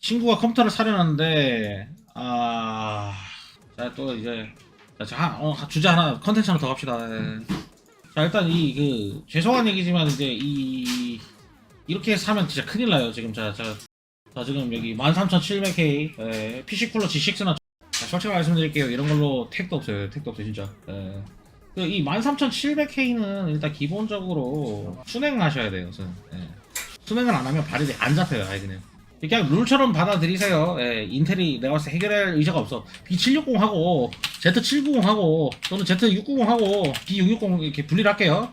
친구가 컴퓨터를 사려놨는데 아... 자 또 이제 자, 자 어, 주제 하나 컨텐츠 하나 더 갑시다. 예. 자 일단 이 그 죄송한 얘기지만 이제 이 이렇게 사면 진짜 큰일 나요 지금. 자, 자, 자 지금 여기 13700K 예, PC 쿨러 G6나 자, 솔직히 말씀드릴게요. 이런 걸로 택도 없어요. 택도 없어요 진짜. 예. 그이 13700K는 일단 기본적으로 순행하셔야 돼요 우선. 예. 순행을 안 하면 발이 안 잡혀요 아예 그냥 그냥 룰처럼 받아들이세요. 예, 인텔이 내가 봤을 때 해결할 의사가 없어. B760하고 Z790하고 또는 Z690하고 B660 이렇게 분리를 할게요.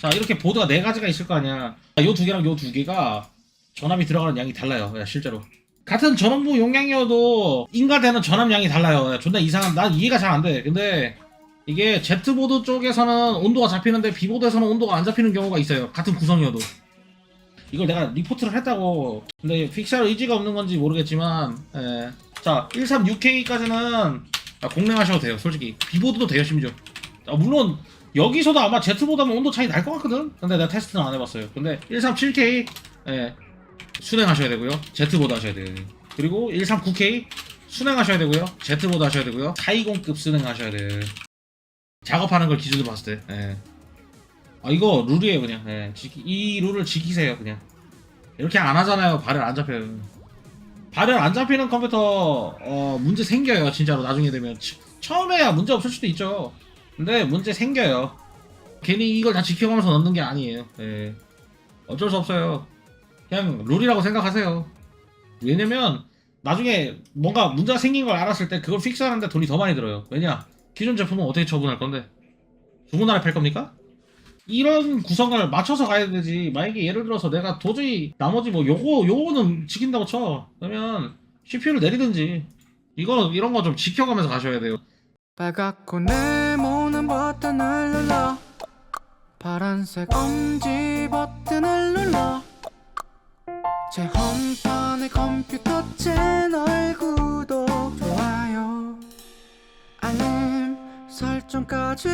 자 이렇게 보드가 네 가지가 있을 거 아니야. 요 두 개랑 요 두 개가 전압이 들어가는 양이 달라요. 예, 실제로. 같은 전원부 용량이어도 인가되는 전압량이 달라요. 예, 존나 이상한. 난 이해가 잘 안 돼. 근데 이게 Z보드 쪽에서는 온도가 잡히는데 B보드에서는 온도가 안 잡히는 경우가 있어요. 같은 구성이어도. 이걸 내가 리포트를 했다고. 근데 픽스할 의지가 없는 건지 모르겠지만 예. 자 136K까지는 공랭하셔도 돼요 솔직히. 비보드도 돼요 심지어. 아, 물론 여기서도 아마 Z보다는 온도 차이 날 것 같거든? 근데 내가 테스트는 안 해봤어요. 근데 137K 예. 순행하셔야 되고요. Z보드 하셔야 돼요 그리고 139K 순행하셔야 되고요. Z보드 하셔야 되고요. 420급 순행하셔야 돼요 작업하는 걸 기준으로 봤을 때 예. 아 이거 룰이에요 그냥. 예, 지키- 이 룰을 지키세요 그냥. 이렇게 안 하잖아요 발열 안 잡혀요 발열 안 잡히는 컴퓨터 어 문제 생겨요 진짜로 나중에 되면. 치- 처음에야 문제 없을 수도 있죠. 근데 문제 생겨요. 괜히 이걸 다 지켜가면서 넣는 게 아니에요. 예. 어쩔 수 없어요. 그냥 룰이라고 생각하세요. 왜냐면 나중에 뭔가 문제가 생긴 걸 알았을 때 그걸 픽스하는데 돈이 더 많이 들어요. 왜냐? 기존 제품은 어떻게 처분할 건데? 중고나라에 팔 겁니까? 이런 구성을 맞춰서 가야 되지. 만약에 예를 들어서 내가 도저히 나머지 뭐 요거 요거는 지킨다고 쳐. 그러면 CPU를 내리든지 이거 이런 거 좀 지켜가면서 가셔야 돼요. 빨갛고 네모난 버튼을 눌러 파란색 엄지 버튼을 눌러 제 홈판의 컴퓨터 채널 구독 좋아요 알림 설정까지